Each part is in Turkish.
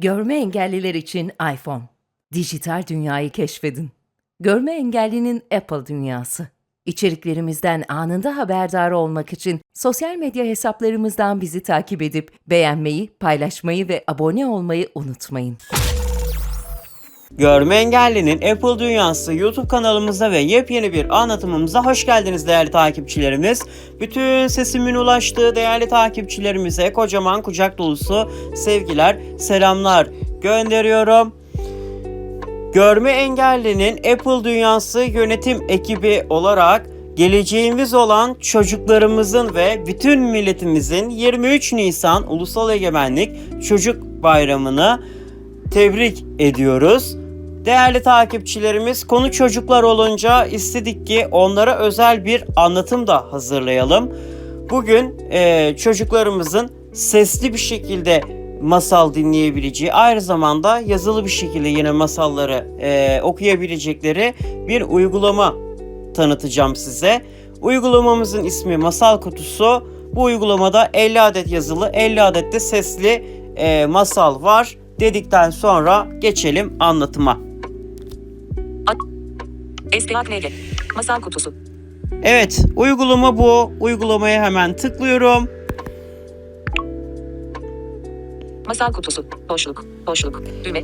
Görme engelliler için iPhone. Dijital dünyayı keşfedin. Görme engellinin Apple dünyası. İçeriklerimizden anında haberdar olmak için sosyal medya hesaplarımızdan bizi takip edip beğenmeyi, paylaşmayı ve abone olmayı unutmayın. Görme Engelli'nin Apple Dünyası YouTube kanalımıza ve yepyeni bir anlatımımıza hoş geldiniz değerli takipçilerimiz. Bütün sesimin ulaştığı değerli takipçilerimize kocaman kucak dolusu sevgiler, selamlar gönderiyorum. Görme Engelli'nin Apple Dünyası yönetim ekibi olarak geleceğimiz olan çocuklarımızın ve bütün milletimizin 23 Nisan Ulusal Egemenlik Çocuk Bayramı'nı tebrik ediyoruz. Değerli takipçilerimiz konu çocuklar olunca istedik ki onlara özel bir anlatım da hazırlayalım. Bugün eee, çocuklarımızın sesli bir şekilde masal dinleyebileceği, aynı zamanda yazılı bir şekilde yine masalları eee, okuyabilecekleri bir uygulama tanıtacağım size. Uygulamamızın ismi Masal Kutusu. Bu uygulamada 50 adet yazılı, 50 adet de sesli eee, masal var. Dedikten sonra geçelim anlatıma. SPAKNG Masal kutusu Evet, uygulama bu. Uygulamaya hemen tıklıyorum. Masal kutusu Boşluk Boşluk Düğme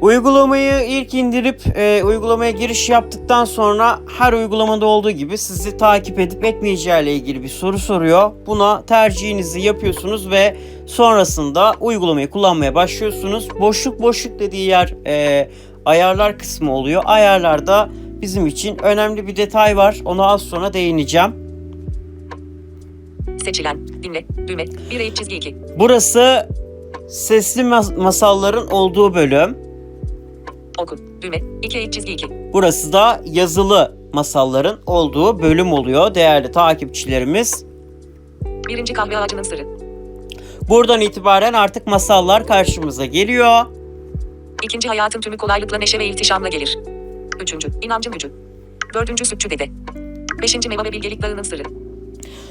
Uygulamayı ilk indirip e, uygulamaya giriş yaptıktan sonra her uygulamada olduğu gibi sizi takip edip etmeyeceği ile ilgili bir soru soruyor. Buna tercihinizi yapıyorsunuz ve sonrasında uygulamayı kullanmaya başlıyorsunuz. Boşluk boşluk dediği yer e, ayarlar kısmı oluyor. Ayarlarda bizim için önemli bir detay var. Ona az sonra değineceğim. Seçilen Dinle Düğme 1 eğik çizgi 2 Burası sesli mas- masalların olduğu bölüm. Oku Düğme 2 eğik çizgi 2 Burası da yazılı masalların olduğu bölüm oluyor değerli takipçilerimiz. Birinci kahve ağacının sırrı Buradan itibaren artık masallar karşımıza geliyor. İkinci hayatın tümü kolaylıkla neşe ve ihtişamla gelir. Üçüncü inancın gücü Dördüncü sütçü dede Beşinci meva ve bilgelik dağının sırrı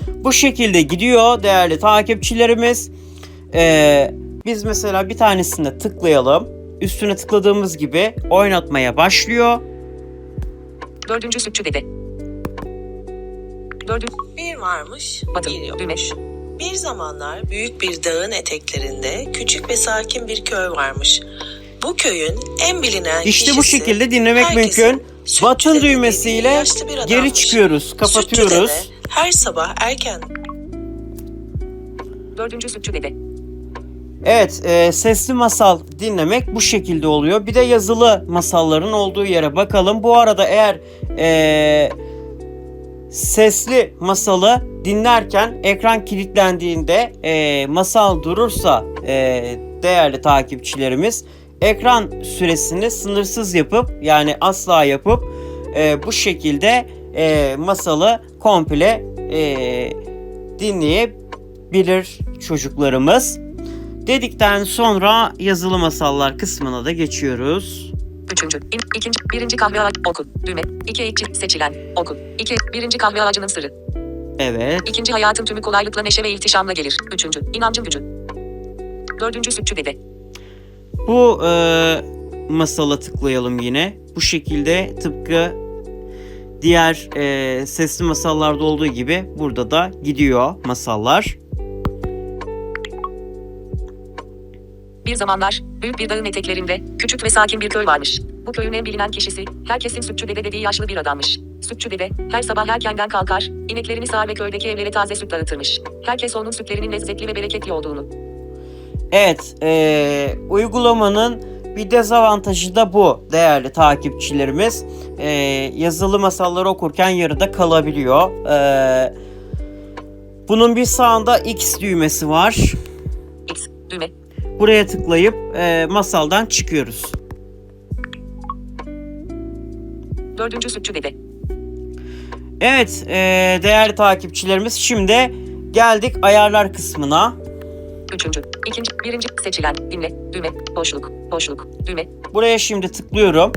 Bu şekilde gidiyor değerli takipçilerimiz. Ee, biz mesela bir tanesine tıklayalım. Üstüne tıkladığımız gibi oynatmaya başlıyor. Dördüncü sütçü dede Dördüncü Bir varmış, Batım, bir düğme. yokmuş. Bir zamanlar büyük bir dağın eteklerinde küçük ve sakin bir köy varmış. Bu köyün en bilinen İşte bu kişisi, şekilde dinlemek herkesin mümkün. Batın düğmesiyle dediği yaşlı bir geri adammış. çıkıyoruz, kapatıyoruz. dede her sabah erken Dördüncü sütçü dede Evet, e, sesli masal dinlemek bu şekilde oluyor. Bir de yazılı masalların olduğu yere bakalım. Bu arada eğer e, sesli masalı dinlerken ekran kilitlendiğinde e, masal durursa e, değerli takipçilerimiz ekran süresini sınırsız yapıp yani asla yapıp e, bu şekilde e, masalı komple e, dinleyebilir çocuklarımız. Dedikten sonra yazılı masallar kısmına da geçiyoruz. Üçüncü, in, ikinci, birinci kahve ağacı, oku, düğme, iki eğik çiz- seçilen, oku, iki, birinci kahve ağacının sırrı, Evet. ikinci hayatın tümü kolaylıkla neşe ve ihtişamla gelir, üçüncü, inancın gücü, dördüncü sütçü dede, Bu e, masala tıklayalım yine. Bu şekilde tıpkı diğer e, sesli masallarda olduğu gibi burada da gidiyor masallar. bir zamanlar, büyük bir dağın eteklerinde, küçük ve sakin bir köy varmış. Bu köyün en bilinen kişisi, herkesin sütçü dede dediği yaşlı bir adammış. Sütçü dede, her sabah erkenden kalkar, ineklerini sağar ve köydeki evlere taze süt dağıtırmış. Herkes onun sütlerinin lezzetli ve bereketli olduğunu, Evet, e, uygulamanın bir dezavantajı da bu değerli takipçilerimiz. E, yazılı masalları okurken yarıda kalabiliyor. E, bunun bir sağında X düğmesi var. X, düğme, Buraya tıklayıp e, masaldan çıkıyoruz. dördüncü sütçü dede, Evet e, değerli takipçilerimiz şimdi geldik ayarlar kısmına. Üçüncü, ikinci, birinci, seçilen, dinle, düğme, boşluk, boşluk, düğme, Buraya şimdi tıklıyorum.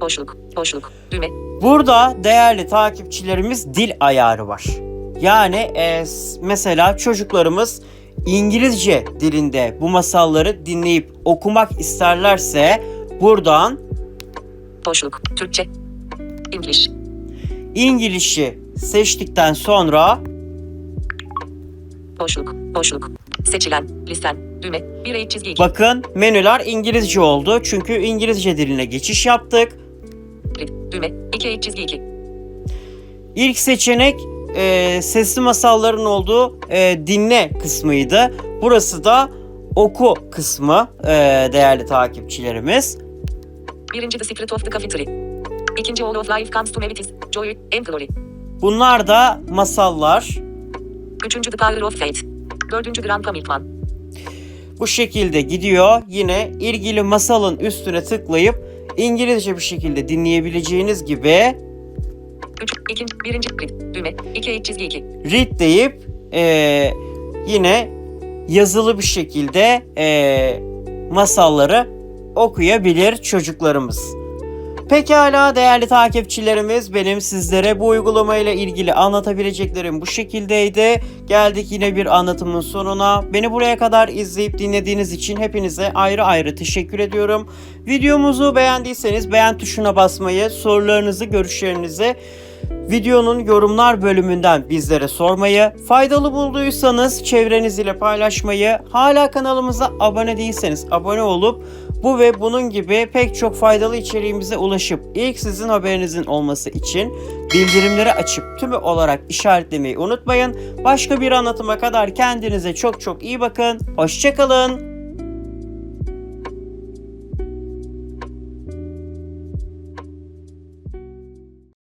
boşluk, boşluk, düğme, Burada değerli takipçilerimiz dil ayarı var. Yani e, mesela çocuklarımız İngilizce dilinde bu masalları dinleyip okumak isterlerse buradan Boşluk. Türkçe. English. İngiliz'i seçtikten sonra Boşluk. Boşluk. Seçilen. Listen. Düğme. Bir eğik çizgi 2. bakın menüler İngilizce oldu. Çünkü İngilizce diline geçiş yaptık. Düğme. 2 eğik çizgi 2. İlk seçenek e, sesli masalların olduğu e, dinle kısmıydı. Burası da oku kısmı e, değerli takipçilerimiz. Birinci The Secret of the Cafetery. İkinci All of Life Comes to Mevities. Joy and Glory. Bunlar da masallar. Üçüncü The Power of Fate. Dördüncü Grandpa Milkman. Bu şekilde gidiyor. Yine ilgili masalın üstüne tıklayıp İngilizce bir şekilde dinleyebileceğiniz gibi Üç, ikinci, birinci Read. Düğme. 2 eğik çizgi 2. read deyip e, yine yazılı bir şekilde e, masalları okuyabilir çocuklarımız. Pekala değerli takipçilerimiz benim sizlere bu uygulamayla ilgili anlatabileceklerim bu şekildeydi. Geldik yine bir anlatımın sonuna. Beni buraya kadar izleyip dinlediğiniz için hepinize ayrı ayrı teşekkür ediyorum. Videomuzu beğendiyseniz beğen tuşuna basmayı, sorularınızı, görüşlerinizi videonun yorumlar bölümünden bizlere sormayı, faydalı bulduysanız çevreniz ile paylaşmayı, hala kanalımıza abone değilseniz abone olup bu ve bunun gibi pek çok faydalı içeriğimize ulaşıp ilk sizin haberinizin olması için bildirimleri açıp tümü olarak işaretlemeyi unutmayın. Başka bir anlatıma kadar kendinize çok çok iyi bakın. Hoşçakalın.